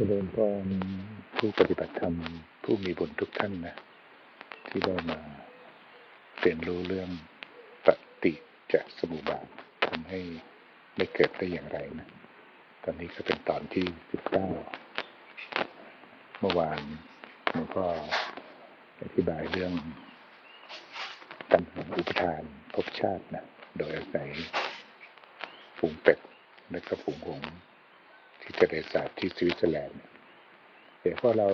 เจริญพรผู้ปฏิบัติธรรมผู้มีบุญทุกท่านนะ ที่ได้มาเรียนรู้เรื่องปฏิจจสมุปบาททำให้ไม่เกิดได้อย่างไรนะ ตอนนี้ก็เป็นตอนที่สิบเก้าเมื่อวานหลวงพ่ออธิบายเรื่องตัณหาอุปทานภพชาตินะ โดยอาศัยฝูงเป็ดและก็ฝูงหงส์ ที่ทะเลสาบที่สวิตเซอร์แลนด์เดี๋ยวพอเรา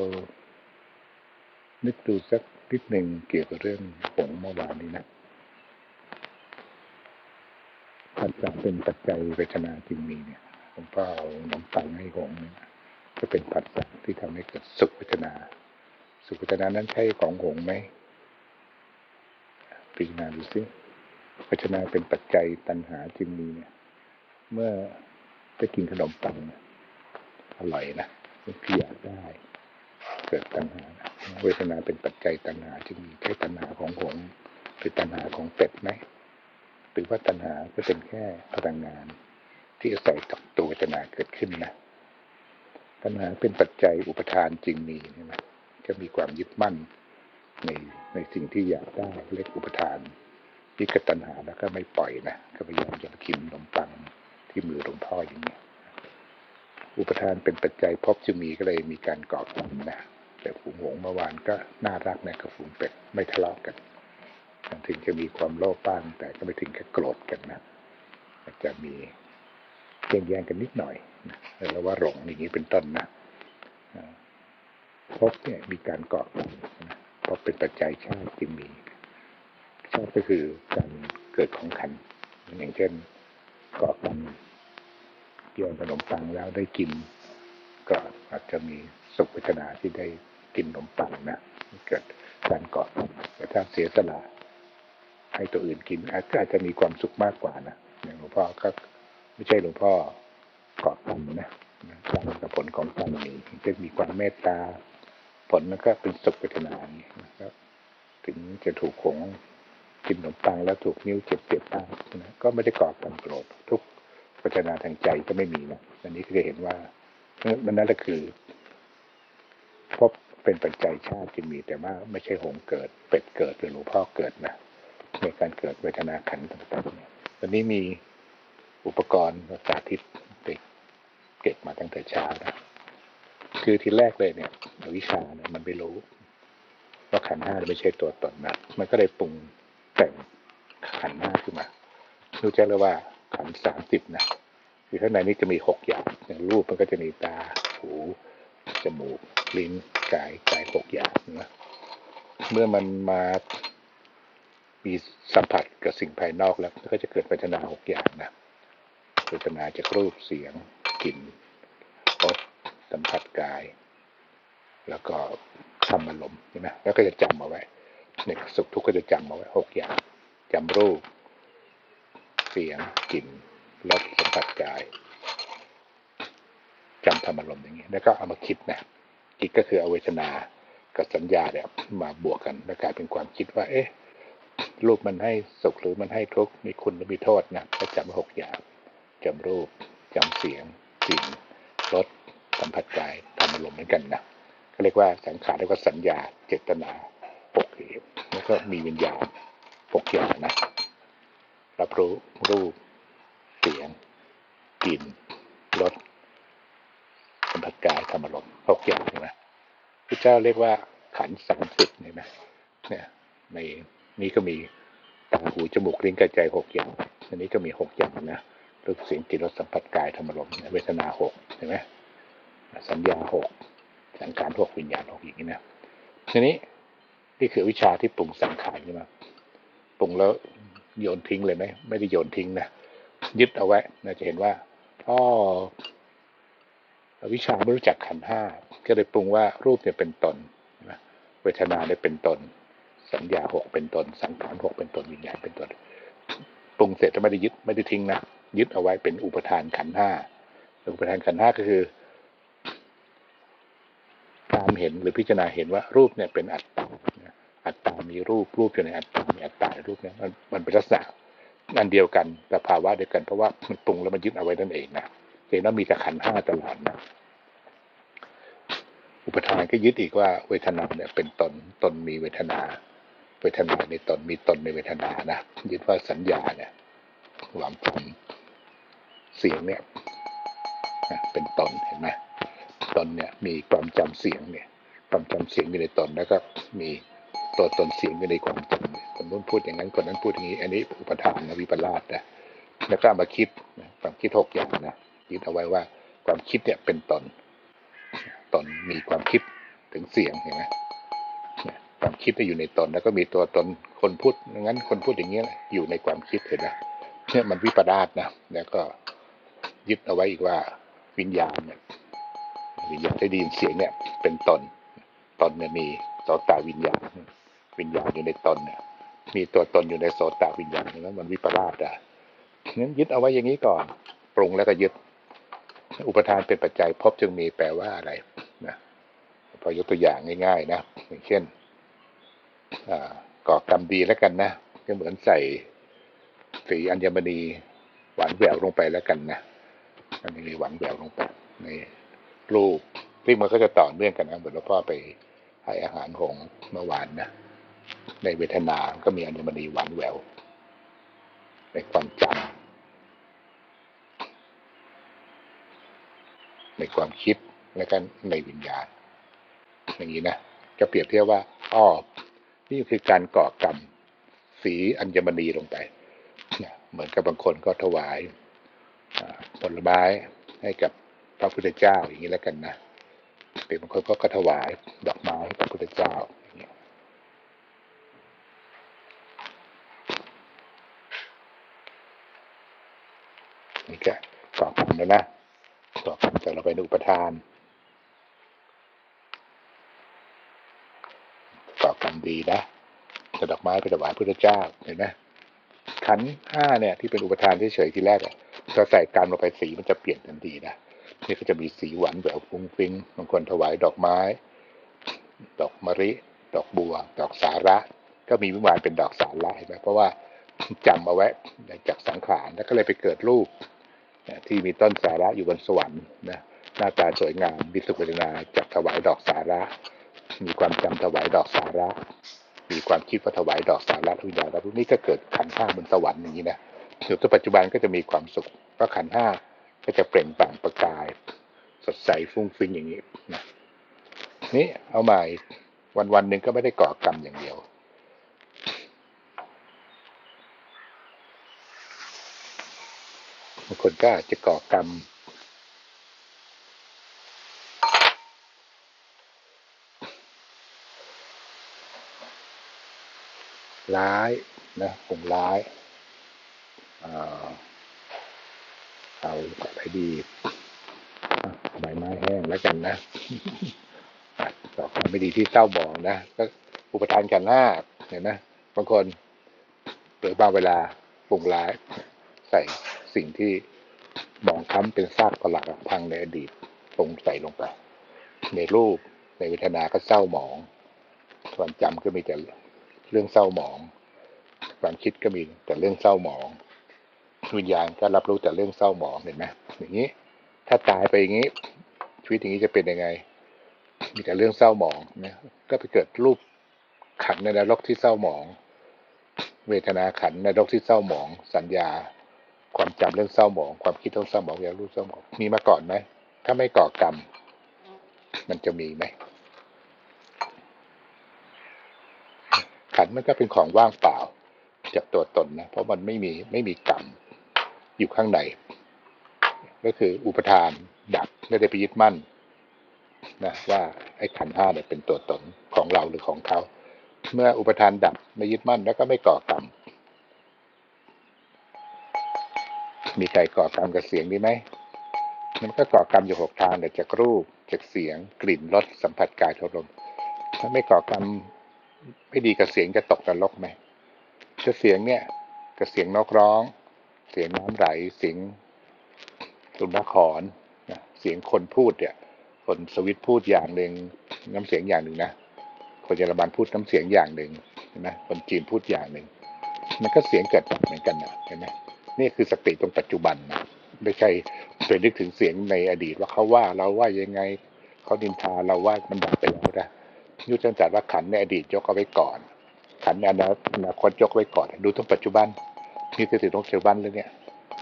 นึกดูสักนิดหนึ่งเกี่ยวกับเรื่องหงเมื่อวานนี้นะผัสสะเป็นปัจจัยเวทนาจึงมีเนี่ยหลวงพ่อเอาน้ำปังให้หงส์เนี่ยก็เป็นผัสสะที่ทำให้เกิดสุขเวทนา สุขเวทนานั้นใช่ของหงไหมพิจารณาดูซิเวทนาเป็นปัจจัยตัณหาจึงมีเนี่ย เมื่อได้กินขนมปังเนี่ย อร่อยนะคืออยากได้ เกิดตัณหาเวทนาเป็นปัจจัยตัณหาจึงมีใช่ตัณหาของหงส์หรือตัณหาของเป็ดไหมหรือว่าตัณหาก็เป็นแค่พลังงาน ที่อาศัยกับตัวเวทนาเกิดขึ้นนะตัณหาเป็นปัจจัยอุปทานจึงมีใช่ไหมจะมีความยึดมั่นในในสิ่งที่อยากได้เรียกอุปทานที่กตัณหาแล้วก็ไม่ปล่อยนะก็พยายามจะกินขนมปังที่มือหลวงพ่ออย่างนี้ อุปทานเป็นปัจจัยพบจะมีก็เลยมีการก่อกันนะแต่ฝูงหงเมื่อวานก็น่ารักนะกับฝูงเป็ดไม่ทะเลาะกันถึงจะมีความโลภบ้างแต่ก็ไม่ถึงกับโกรธกันนะอาจจะมีแย่งแย่งกันนิดหน่อยนะแล้วว่าหลงอย่างนี้เป็นต้นนะพบเนี่ยมีการเก่อกันนะพบเป็นปัจจัยชาติจึงมีชาติก็คือการเกิดของขันอย่างเช่นเก่อกัน โยนขนมปังแล้วได้กิน ก็อาจจะมีสุขเวทนาที่ได้กินขนมปังนะเกิดการกอกันแต่ถ้าเสียสละให้ตัวอื่นกินอาจก็อาจจะมีความสุขมากกว่านะอย่างหลวงพ่อก็ไม่ใช่หลวงพ่อกอกรรมนะกรรมกับผลของกรรมนี้จะมีความเมตตาผลมันก็เป็นสุขเวทนานี้นะครับถึงจะถูกของกินขนมปังแล้วถูกนิ้วเจ็บเจ็บบ้างนะก็ไม่ได้ก่อความโกรธทุก พัฒนาทางใจก็ไม่มีนะอันนี้ก็จะเห็นว่ามันนั่นแหละคือพบเป็นปัจจัยชาติจึงมีแต่ว่าไม่ใช่หงเกิด เป็ดเกิดหรือหลวงพ่อเกิดนะในการเกิดเวทนาขันต่างๆตอนนี้มีอุปกรณ์สาธิตเด็กเก็บมาตั้งแต่เช้านะคือทีแรกเลยเนี่ยวิชาเนี่ยมันไม่รู้ว่าขันห้าไม่ใช่ตัวตนนะมันก็เลยปรุงแต่งขันห้าขึ้นมารู้แจักเลยว่า ขันสามสิบนะคือข้างในนี้จะมีหกอย่างอย่างรูปมันก็จะมีตา หู จมูก ลิ้น กาย กายหกอย่างนะ เมื่อมันมามีสัมผัสกับสิ่งภายนอกแล้ว ก็จะเกิดปัจนาหกอย่างนะปัจนาจากรูปเสียงกลิ่นรสสัมผัสกาย แล้วก็คำอารมณ์ใช่ไหมแล้วก็จะจำเอาไว้ในสุขทุกข์ก็จะจำเอาไว้หกอย่างจำรูป เสียงกลิ่นรสสัมผัสกายจำธรรมอารมณ์อย่างนี้ แล้วก็เอามาคิดนะคิดก็คือเอาเวทนากับสัญญาเนี่ยมาบวกกันแล้วกลายเป็นความคิดว่า เอ๊ะรูปมันให้สุขหรือมันให้ทุกข์มีคุณหรือมีโทษนะก็จำหกอย่างจำรูปจำเสียงกลิ่นรสสัมผัสกายธรรมอารมณ์เหมือนกันนะก็เรียกว่าสังขารเรียกว่าสัญญาเจตนาปกเหตุแล้วก็มีวิญญาณปกอย่างนะ รับรู้รูป เสียงกลิ่นรสสัมผัสกายธรรมอารมณ์หกอย่างใช่ไหมพระเจ้าเรียกว่าขันสามสิบเห็นไหมเนี่ยในนี้ก็มีตาหูจมูกลิ้นกายใจหกอย่างอันนี้ก็มีหกอย่างนะรูปเสียงกลิ่นรสสัมผัสกายธรรมอารมเวทนาหกเห็นไหมสัญญาหกสังขารหกวิญญาณหกอย่างนี้นะทีนี้นี่คือวิชาที่ปรุงสังขารใช่ไหมปรุงแล้ว โยนทิ้งเลยไหมไม่ได้โยนทิ้งนะยึดเอาไว้นะจะเห็นว่าอ๋อวิชาไม่รู้จักขันห้าก็เลยปรุงว่ารูปเนี่ยเป็นตนเวทนาเนี่ยเป็นตน สัญญาหกเป็นตน สังขารหกเป็นตนวิญญาณเป็นตนปรุงเสร็จแล้วไม่ได้ยึดไม่ได้ทิ้งนะยึดเอาไว้เป็นอุปทานขันห้าอุปทานขันห้าก็คือตามเห็นหรือพิจารณาเห็นว่ารูปเนี่ยเป็นอัตตา อัตตามีรูปรูปอยู่ในอัตตามีอัตตาในรูปเนี่ยมันมันเป็นลักษณะอันเดียวกันแต่ภาวะเดียวกันเพราะว่ามันปรุงแล้วมันยึดเอาไว้นั่นเองนะเห็นว่ามีแต่ขันห้าตลอดนะอุปทานก็ยึดอีกว่าเวทนาเนี่ยเป็นตนตนมีเวทนา เวทนาในตนมีตนในเวทนานะยึดว่าสัญญาเนี่ยความจำเสียงเนี่ยเป็นตนเห็นไหมตนเนี่ยมีความจำเสียงเนี่ย ความจำเสียงอยู่ในตนแล้วก็มี ตัวตนเสียงอยู่ในความจำคนนู้นพูดอย่างนั้นคนนั้นพูดอย่างนี้ อันนี้อุปทานนะวิปลาสนะแล้วก็เอามาคิดนะความคิดหกอย่างนะยึดเอาไว้ว่าความคิดเนี่ยเป็นตน ตนมีความคิดถึงเสียงเห็นไหมความคิดจะอยู่ในตน แล้วก็มีตัวตนคนพูดอย่างนั้นคนพูดอย่างนี้ยอยู่ในความคิดเห็นไหมเนี่ยมันวิปลาสนะแล้วก็ยึดเอาไว้อีกว่าวิญญาณเนี่ยวิญญาณได้ยินเสียงเนี่ย เป็นตน ตนเนี่ยมีโสตวิญญาณ วิญญาณอยู่ในตนเนี่ย มีตัวตนอยู่ในโสตวิญญาณนั้นมันวิปลาสอะงั้นยึดเอาไว้อย่างนี้ก่อน ปรุงแล้วก็ยึด อุปทานเป็นปัจจัยพบจึงมีแปลว่าอะไรนะพอยกตัวอย่างง่าย ๆ นะอย่างเช่นก่อกรรมดีแล้วกันนะก็เหมือนใส่สีอัญมณีหวานแหววลงไปแล้วกันนะอันนี้หวานแหววลงไปในรูปซึ่งมันก็จะต่อเนื่องกันนะเหมือนหลวงพ่อไปให้อาหารหงเมื่อวานนะ ในเวทนาก็มีอัญมณีหวานแหวว ในความจำในความคิดและก็ในวิญญาณ อย่างนี้นะจะเปรียบเทียบว่าอ้อนี่คือการก่อกรรม สีอัญมณีลงไป เหมือนกับบางคนก็ถวายผลไม้ให้กับพระพุทธเจ้าอย่างนี้แล้วกันนะเป็นบางคนก็ถวายดอกไม้พระพุทธเจ้าอย่าง นี่ก็ก่อกรรมแล้วนะก่อกรรมจากเราไปนุปทานก่อกรรมดีนะจะดอกไม้ไปถวายพระพุทธเจ้าเห็นไหมขันห้าเนี่ยที่เป็นอุปทานเฉยๆที่แรกอะถ้าใส่กรรมลงไปสีมันจะเปลี่ยนทันทีนะนี่ก็จะมีสีหวานแหววฟุ้งฟิ้งบางคนถวายดอกไม้ ดอกมะริ ดอกบัว ดอกสาระ ก็มีวิมานเป็นดอกสาระเห็นไหมเพราะว่าจำเอาไว้จากสังขารแล้วก็เลยไปเกิดรูป ที่มีต้นสาระอยู่บนสวรรค์นะหน้าตาสวยงามวิสุขเวทนาจากถวายดอกสาระ มีความจำถวายดอกสาระ มีความคิดว่าถวายดอกสาระวิญญาณแล้วพวกนี้ก็เกิดขันห้าบนสวรรค์อย่างนี้นะถึงปัจจุบันก็จะมีความสุขเพราะขันห้าก็จะเปล่งปลั่งประกาย สดใสฟุ้งฟิ้งอย่างนี้นะนี่เอาใหม่วันวันหนึ่งก็ไม่ได้ก่อกรรมอย่างเดียว บางคนก็อาจจะก่อกรรม ร้ายนะผงร้ายเอาอะไรดีใบไม้แห้งแล้วกันนะต่อความไม่ดีที่เศร้าหมองนะ ก็อุปทานกันหน้าเห็นไหมบางคนหรือบางเวลาปรุงร้ายใส่ สิ่งที่มองค้ำเป็นซากปลักพังในอดีตปรุงใส่ลงไป ในรูปในเวทนาก็เศร้าหมอง ความจำก็มีแต่เรื่องเศร้าหมอง ความคิดก็มีแต่เรื่องเศร้าหมองวิญญาณก็รับรู้แต่เรื่องเศร้าหมองเห็นไหมอย่างนี้ ถ้าตายไปอย่างนี้ ชีวิตอย่างนี้จะเป็นยังไง มีแต่เรื่องเศร้าหมองนะก็ไปเกิดรูปขันในนรกที่เศร้าหมอง เวทนาขันในนรกที่เศร้าหมอง สัญญา ความจำเรื่องเศร้าหมอง ความคิดเรื่องเศร้าหมองอยากรู้เศร้าหมองมีมาก่อนไหมถ้าไม่ก่อกรรม มันจะมีไหมขันมันก็เป็นของว่างเปล่าจากตัวตนนะเพราะมันไม่มีไม่มีกรรมอยู่ข้างใน ก็คืออุปทานดับไม่ได้ไปยึดมั่นนะว่าไอ้ขันห้าเนี่ยเป็นตัวตนของเราหรือของเขา เมื่ออุปทานดับไม่ยึดมั่นแล้วก็ไม่ก่อกรรม มีใครก่อกรรมกับเสียงนี้ไหม มันก็ก่อกรรมอยู่หกทางแต่จากรูป จากเสียง กลิ่น รส สัมผัสกายทลมถ้าไม่ก่อกรรมไม่ดีกับเสียงจะตกนรกไหมจะเสียงเนี่ยกับเสียงนกร้อง เสียงน้ำไหล เสียงสุนัขขอนนะเสียงคนพูดเนี่ยคนสวิตพูดอย่างหนึ่งน้ำเสียงอย่างหนึ่งนะคนเยอรมันพูดน้ำเสียงอย่างหนึ่งเห็นไหมคนจีนพูดอย่างหนึ่งมันก็เสียงเกิดเหมือนกันนะเห็นไหม นี่คือสติตรงปัจจุบันนะไม่ใช่ไปนึกถึงเสียงในอดีตว่าเขาว่าเราว่ายังไงเขาดินทาเราว่ามันดับไปแล้วนะยุทธจัดว่าขันในอดีตยกเอาไว้ก่อน ขันในอนาคตยกไว้ก่อน ดูทั้งปัจจุบันมีสติตรงปัจจุบันเลยเนี่ย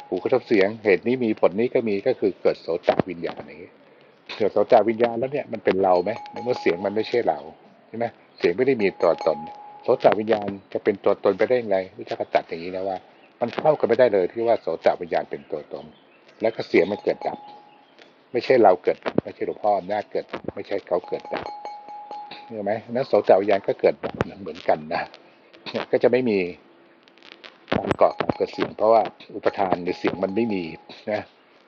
หูกระทบเสียงเหตุนี้มีผลนี้ก็มีก็คือเกิดโสตวิญญาณอย่างนี้เกิดโสตวิญญาณแล้วเนี่ยมันเป็นเราไหมในเมื่อเสียงมันไม่ใช่เราใช่ไหมเสียงไม่ได้มีตัวตนโสตวิญญาณจะเป็นตัวตนไปได้ยังไงวิชาการตัดอย่างนี้นะว่า มันเข้ากันไม่ได้เลยที่ว่าโสตวิญญาณเป็นตัวตน แล้วก็เสียงมันเกิดดับ ไม่ใช่เราเกิด ไม่ใช่หลวงพ่ออำนาเกิด ไม่ใช่เขาเกิดดับเห็นไหมนั้นโสตวิญญาณก็เกิดดับเหมือนกันนะเนี่ยก็จะไม่มีการก่อกับเกิดเสียง เพราะว่าอุปทานในเสียงมันไม่มีนะ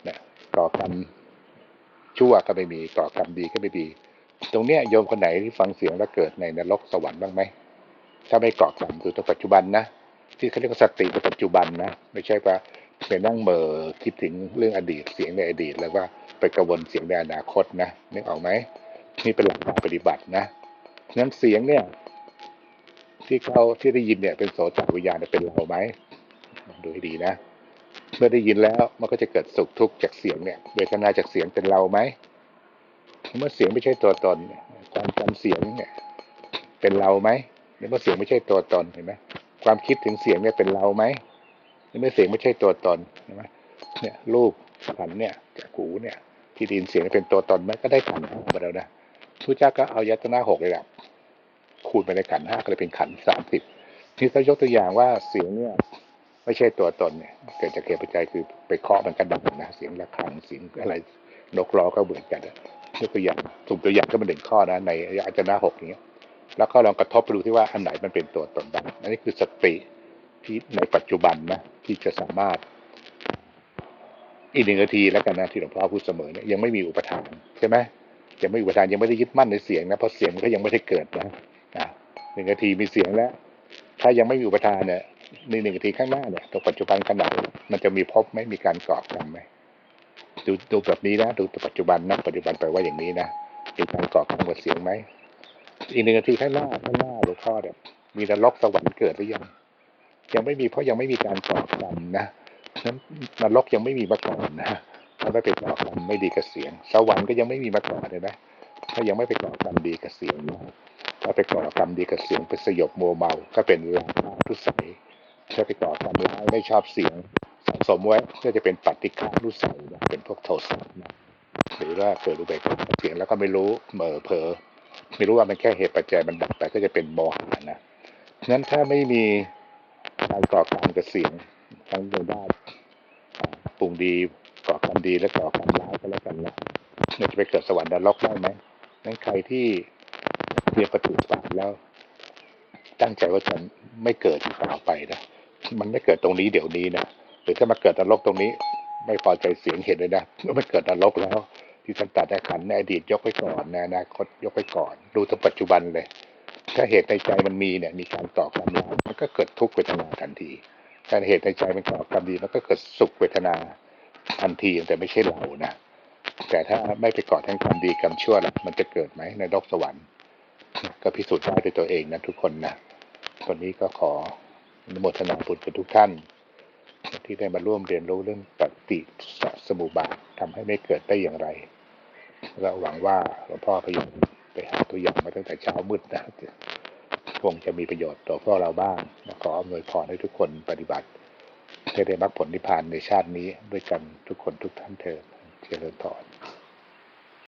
นะก่อกรรมชั่วก็ไม่มีก่อกรรมดีก็ไม่ดี ตรงเนี้ยโยมคนไหนที่ฟังเสียงแล้วเกิดในนรกสวรรค์บ้างไหม ถ้าไม่ก่อกรรมดูตัวปัจจุบันนะ ที่เขาเรียกว่าสติในปัจจุบันนะ ไม่ใช่ว่าไปนั่งเหม่อคิดถึงเรื่องอดีตเสียงในอดีต แล้วว่าไปกระวนเสียงในอนาคตนะนึกออกไหมนี่เป็นหลักการปฏิบัตินะงั้นเสียงเนี่ย ที่เขาที่ได้ยินเนี่ย เป็นโสตวิญญาณเป็นเราไหมดูให้ดีนะเมื่อได้ยินแล้วมันก็จะเกิดสุขทุกข์จากเสียงเนี่ยเวทนาจากเสียงเป็นเราไหมเมื่อเสียงไม่ใช่ตัวตนความจำเสียงเนี่ย เป็นเราไหมเมื่อเสียงไม่ใช่ตัวตนเห็นไหม ความคิดถึงเสียงเนี่ยเป็นเราไหมเมื่อเสียงไม่ใช่ตัวตนเห็นไหมเนี่ยรูปขันเนี่ยจากหูเนี่ยที่ดินเสียงเป็นตัวตนไหมก็ได้ขันห้ามาแล้วนะทุเจ้าก็เอายัตนาหกเลยแหละคูณไปในขันห้าก็เลยเป็นขันสามสิบที่เขายกตัวอย่างว่าเสียงเนี่ยไม่ใช่ตัวตนเนี่ยเกิดจากเหตุปัจจัยคือไปเคาะมันกระดังนะเสียงระฆังเสียงอะไรนกร้องก็เหมือนกันยกตัวอย่างสุ่มตัวอย่างก็เป็นหนึ่งข้อนะในอาจารย์หกนี้ แล้วก็ลองกระทบไปดูที่ว่าอันไหนมันเป็นตัวตนบ้างอันนี้คือสติที่ในปัจจุบันนะที่จะสามารถ อีกหนึ่งนาทีแล้วกันนะที่หลวงพ่อพูดเสมอเนี่ยยังไม่มีอุปทานใช่ไหมยังไม่มีอุปทานยังไม่ได้ยึดมั่นในเสียงนะเพราะเสียงมันก็ยังไม่ได้เกิดนะอะหนึ่งนาทีมีเสียงแล้ว ถ้ายังไม่มีอุปทานเนี่ยในหนึ่งนาทีข้างหน้าเนี่ยตัวปัจจุบันขณะมันจะมีพบไหมมีการก่อกรรมไหมดูดูแบบนี้นะดูตัวปัจจุบันนะปัจจุบันแปลว่าอย่างนี้นะมีการก่อกรรมกับเสียงไหม อีกหนึ่งนาทีข้างหน้าข้างหน้าหลวงพ่อเนี่ยมีนรกสวรรค์เกิดหรือยังยังไม่มีเพราะยังไม่มีการก่อกรรมนะนั้นนรกยังไม่มีมาก่อนนะถ้าไม่ไปก่อกรรมไม่ดีกับเสียง สวรรค์ก็ยังไม่มีมาก่อนเลยนะถ้ายังไม่ไปก่อกรรมดีกับเสียงนะถ้าไปก่อกรรมดีกับเสียงเป็นสยบโมวเมา ก็เป็นราคะทุสัยถ้าไปก่อกรรมร้ายไม่ชอบเสียงสะสมไว้ก็จะเป็นปฏิฆานุสัยนะเป็นพวกโทสะนะหรือว่าเกิดอุบเบกขาเสียงแล้วก็ไม่รู้เหม่อเผลอ ไม่รู้ว่ามันแค่เหตุปัจจัยมันดับไปก็จะเป็นโมหะนะงั้นถ้าไม่มีการก่อกรรมกับเสียงทั้งในด้านปรุงดีก่อกรรมดีและก่อกรรมร้ายก็แล้วกันนะเราจะไปเกิดสวรรค์นรกได้ไหมนั้นใครที่เรียนปฏิบัติแล้ว ตั้งใจว่าจะไม่เกิดอีกต่อไปนะมันไม่เกิดตรงนี้เดี๋ยวนี้นะหรือถ้ามาเกิดนรกตรงนี้ ไม่พอใจเสียงเห็นเลยนะว่ามันเกิดนรกแล้ว ที่ท่านตัดในขันในอดีตยกไว้ก่อนในอนาคตยกไว้ก่อน ดูถึงปัจจุบันเลย ถ้าเหตุในใจมันมีเนี่ย มีการต่อกรรมร้ายมันก็เกิดทุกขเวทนาทันทีถ้าเหตุในใจมันก่อกรรมดีมันก็เกิดสุขเวทนาทันทีแต่ไม่ใช่เรานะแต่ถ้าไม่ไปก่อทั้งกรรมดีกรรมชั่วล่ะมันจะเกิดไหมในนรกสวรรค์ ก็พิสูจน์ได้ด้วยตัวเองนะทุกคนนะวันนี้ก็ขออนุโมทนาบุญกับทุกท่าน ที่ได้มาร่วมเรียนรู้เรื่องปฏิสสมุบาททำให้ไม่เกิดได้อย่างไร เราหวังว่าหลวงพ่อพยายามไปหาตัวอย่างมาตั้งแต่เช้ามืดนะคงจะมีประโยชน์ต่อพวกเราบ้างขออำนวยพรให้ทุกคนปฏิบัติให้ได้มรรคผลนิพพานในชาตินี้ด้วยกันทุกคนทุกท่านเถิดเจริญพร